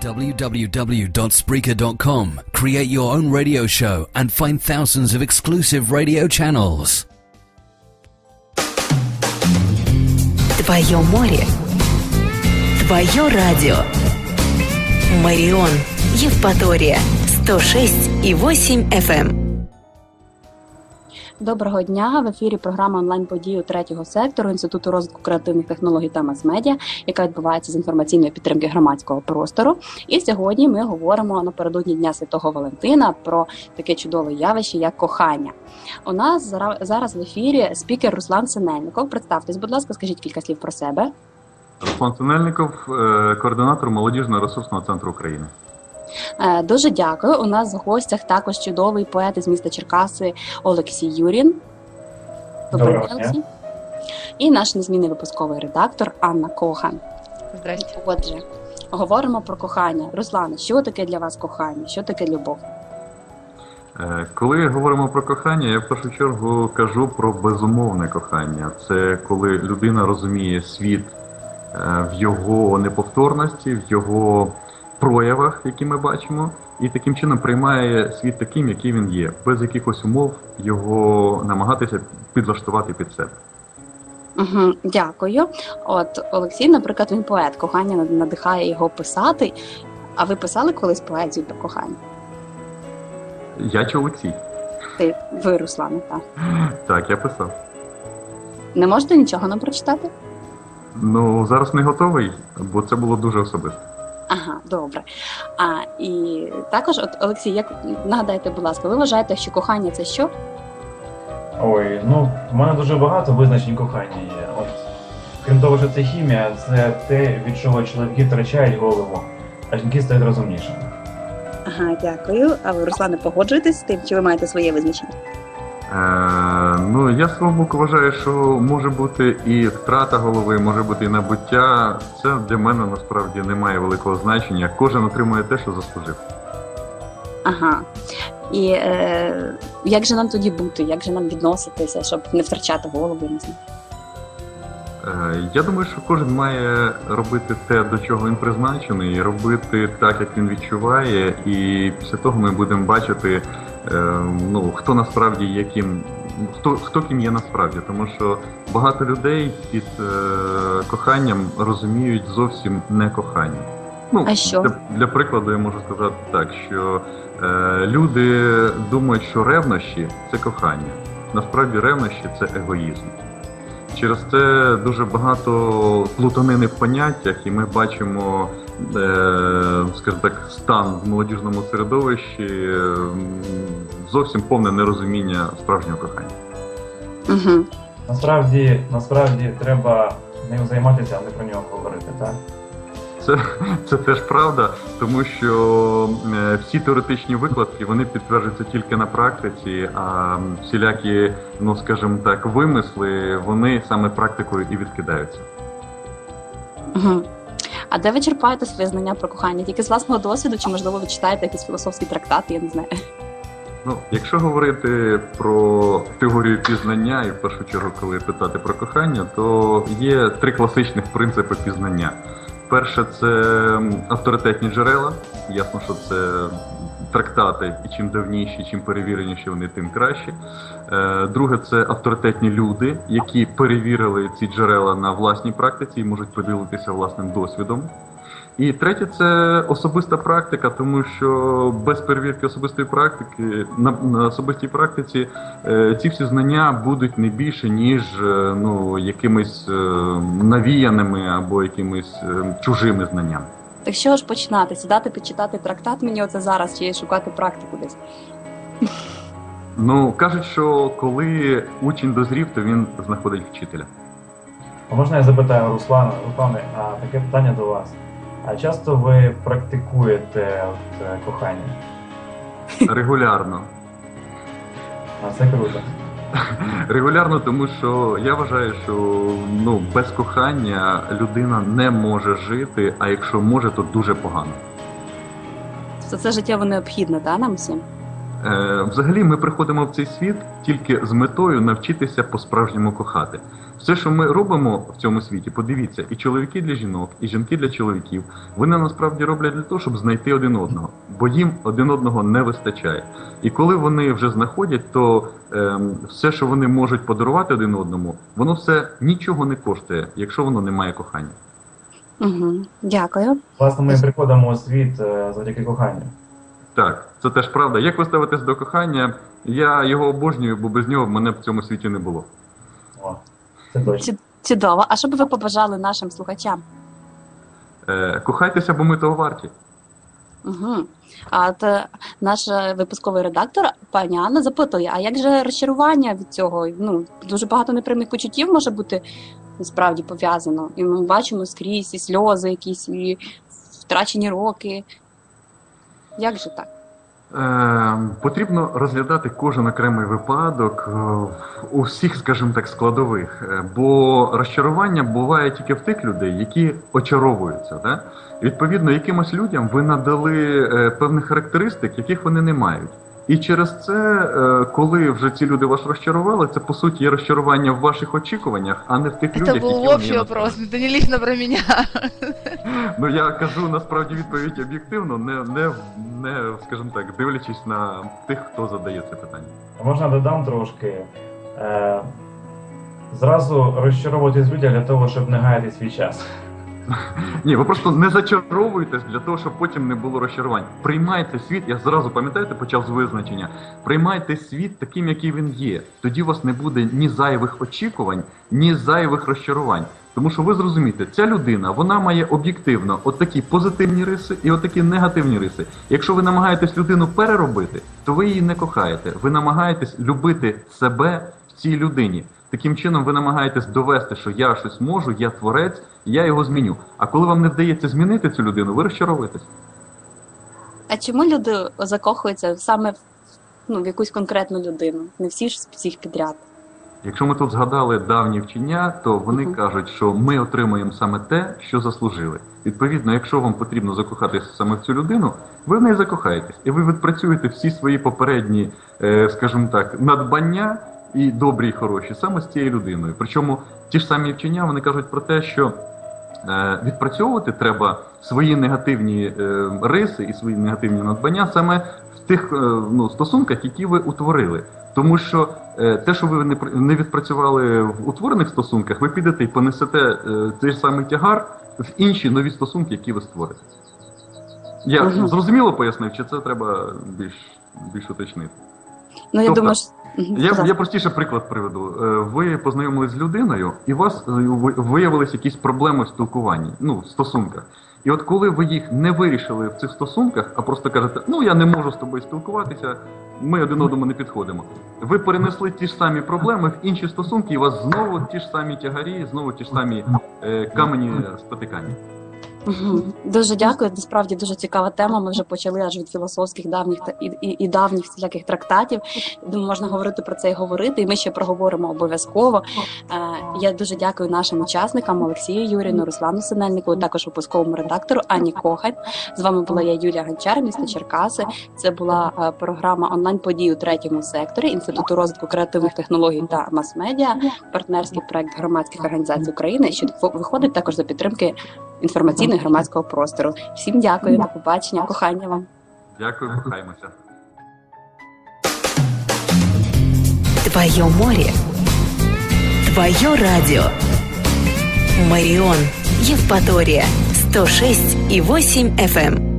www.spreaker.com. Create your own radio show and find thousands of exclusive radio channels. Твое море. Твое радио. Марион. Евпатория. 106 и 8 FM. Доброго дня в ефірі програма онлайн-подію третього сектору інституту розвитку креативних технологій та мас-медіа, яка відбувається з інформаційної підтримки громадського простору. І сьогодні ми говоримо напередодні Дня Святого Валентина про таке чудове явище, як кохання. У нас зараз в ефірі спікер Руслан Синельников. Представтесь, будь ласка, скажіть кілька слів про себе. Руслан Синельников, е, координатор молодіжного ресурсного центру України. Е, дуже дякую. У нас в гостях також чудовий поет із міста Черкаси Олексій Юрін. Добрий день, Олексій. І наш незмінний випусковий редактор Анна Кохан. Здрасте. Отже, говоримо про кохання. Руслане, що таке для вас кохання? Що таке любов? Е, коли говоримо про кохання, я в першу чергу кажу про безумовне кохання. Це коли людина розуміє світ е, в його неповторності, в його проявах, які ми бачимо, і таким чином приймає світ таким, який він є, без якихось умов його намагатися підлаштувати під себе. Угу, Дякую. От Олексій, наприклад, він поет, кохання надихає його писати. А ви писали колись поезію про кохання? Я чи Олексій? Ти ви, Руслане, так? Так, я писав. Не можете нічого нам прочитати? Ну, зараз не готовий, бо це було дуже особисто. Ага, добре. А і також, от Олексій, як нагадайте, будь ласка, ви вважаєте, що кохання це що? Ой, ну в мене дуже багато визначень кохання є. От крім того, що це хімія, це те, від чого чоловіки втрачають голову, а жінки стають розумнішими. Ага, дякую. А ви, Руслане, погоджуєтесь з тим, чи ви маєте своє визначення? Е, ну, я з свого боку вважаю, що може бути і втрата голови, може бути і набуття. Це для мене насправді не має великого значення. Кожен отримує те, що заслужив. Ага. І е, як же нам тоді бути? Як же нам відноситися, щоб не втрачати голову? Не знаю. Е, я думаю, що кожен має робити те, до чого він призначений, робити так, як він відчуває, і після того ми будемо бачити, ну хто насправді є ким, хто хто ким є насправді, тому що багато людей під е, коханням розуміють зовсім не кохання. Ну а що? для, для прикладу я можу сказати так, що е, люди думають, що ревнощі це кохання. Насправді ревнощі це егоїзм. Через це дуже багато плутанини в поняттях, і ми бачимо, скажімо так, стан в молодіжному середовищі зовсім повне нерозуміння справжнього кохання. Угу. Насправді, насправді треба ним займатися, а не про нього говорити, так? Це це теж правда, тому що е, всі теоретичні викладки вони підтверджуються тільки на практиці, а всілякі, ну скажімо так, вимисли вони саме практикою і відкидаються. Угу. А де ви черпаєте своє знання про кохання? Тільки з власного досвіду, чи можливо ви читаєте якісь філософські трактати? Я не знаю. Ну, якщо говорити про теорію пізнання, і в першу чергу, коли питати про кохання, то є три класичних принципи пізнання. Перше, це авторитетні джерела. Ясно, що це трактати, і чим давніші, чим перевіреніші вони, тим краще. Е, друге, це авторитетні люди, які перевірили ці джерела на власній практиці і можуть поділитися власним досвідом. І третє це особиста практика, тому що без перевірки особистої практики на, на особистій практиці е, ці всі знання будуть не більше ніж е, ну якимись е, навіяними або якимись е, чужими знаннями. Так що ж починати? Сідати підчитати трактат мені оце зараз чи шукати практику десь? Ну кажуть, що коли учень дозрів, то він знаходить вчителя. Можна я запитаю Руслана, Руслане, а таке питання до вас. А часто ви практикуєте от, е, кохання? Регулярно. А це круто. Регулярно, тому що я вважаю, що ну, без кохання людина не може жити, а якщо може, то дуже погано. Все це життєво необхідне, так, нам всім? Е, Взагалі, ми приходимо в цей світ тільки з метою навчитися по-справжньому кохати. Все, що ми робимо в цьому світі, подивіться, і чоловіки для жінок, і жінки для чоловіків, вони насправді роблять для того, щоб знайти один одного, бо їм один одного не вистачає. І коли вони вже знаходять, то ем, все, що вони можуть подарувати один одному, воно все нічого не коштує, якщо воно не має кохання. Угу. Дякую. Власне, ми приходимо у світ е, завдяки коханню. Так, це теж правда. Як ви ставитесь до кохання? Я його обожнюю, бо без нього мене б в цьому світі не було. О, це точно. Чудово. А що би ви побажали нашим слухачам? Е, кохайтеся, бо ми того варті. Угу. А от е, наш е, випусковий редактор пані Анна запитує: а як же розчарування від цього? Ну дуже багато неприємних почуттів може бути насправді пов'язано. І ми бачимо скрізь і сльози, якісь і втрачені роки. Як же так? Е, потрібно розглядати кожен окремий випадок е, у всіх, скажімо так, складових. Е, Бо розчарування буває тільки в тих людей, які очаровуються. Да? Відповідно, якимось людям ви надали е, певних характеристик, яких вони не мають. І через це, е, коли вже ці люди вас розчарували, це по суті є розчарування в ваших очікуваннях, а не в тих людях, Это был які вони общий є вопрос, насправді. это не лично про меня. Ну я кажу насправді відповідь об'єктивно, не, не, не скажімо так, дивлячись на тих, хто задає це питання. Можна додам трошки. Е, зразу розчаровуватись людям для того, щоб не гаяти свій час. Ні, ви просто не зачаровуєтесь для того, щоб потім не було розчарувань. Приймайте світ, я зразу пам'ятаєте, почав з визначення. Приймайте світ таким, який він є. Тоді у вас не буде ні зайвих очікувань, ні зайвих розчарувань. Тому що ви зрозумієте, ця людина вона має об'єктивно от такі позитивні риси і от такі негативні риси. Якщо ви намагаєтесь людину переробити, то ви її не кохаєте. Ви намагаєтесь любити себе цій людині. Таким чином, ви намагаєтесь довести, що я щось можу, я творець, я його зміню. А коли вам не вдається змінити цю людину, ви розчаровуєтесь. А чому люди закохуються саме в, ну, в якусь конкретну людину? Не всі ж всіх підряд. Якщо ми тут згадали давні вчення, то вони Мгм. кажуть, що ми отримуємо саме те, що заслужили. Відповідно, якщо вам потрібно закохатися саме в цю людину, ви в неї закохаєтесь, і ви відпрацюєте всі свої попередні, е, скажімо так, надбання і добрі, і хороші саме з цією людиною. Причому ті ж самі вчення вони кажуть про те, що е, відпрацьовувати треба свої негативні е, риси і свої негативні надбання саме в тих е, ну, стосунках, які ви утворили. Тому що е, те, що ви не, не відпрацювали в утворених стосунках, ви підете і понесете е, ж самий тягар в інші нові стосунки, які ви створите. Я зрозуміло пояснив, чи це треба більш, більш уточнити? Ну я Тобто, думаю, що Я, я простіше приклад приведу. Е, Ви познайомились з людиною, і у вас е, ви- виявились якісь проблеми в спілкуванні, ну, в стосунках. І от коли ви їх не вирішили в цих стосунках, а просто кажете, ну я не можу з тобою спілкуватися, ми один одному не підходимо. Ви перенесли ті ж самі проблеми в інші стосунки, і у вас знову ті ж самі тягарі, знову ті ж самі е, камені спотикання. Дуже дякую. Насправді дуже цікава тема. Ми вже почали аж від філософських давніх та і, і, і давніх всіляких трактатів. Думаю, можна говорити про це і говорити, і ми ще проговоримо обов'язково. Е, я дуже дякую нашим учасникам Олексію Юріну, Руслану Синельнику, також випусковому редактору Ані Кохань. З вами була я Юлія Гончар, місто Черкаси. Це була е, програма онлайн подій у третьому секторі Інституту розвитку креативних технологій та мас-медіа, партнерський проект громадських організацій України, що виходить також за підтримки інформаційного і громадського простору. Всім дякую, до побачення, кохання вам. Дякую, кохаємося. Твое море. Твое радио. Марион. Евпатория. 106 и 8 FM.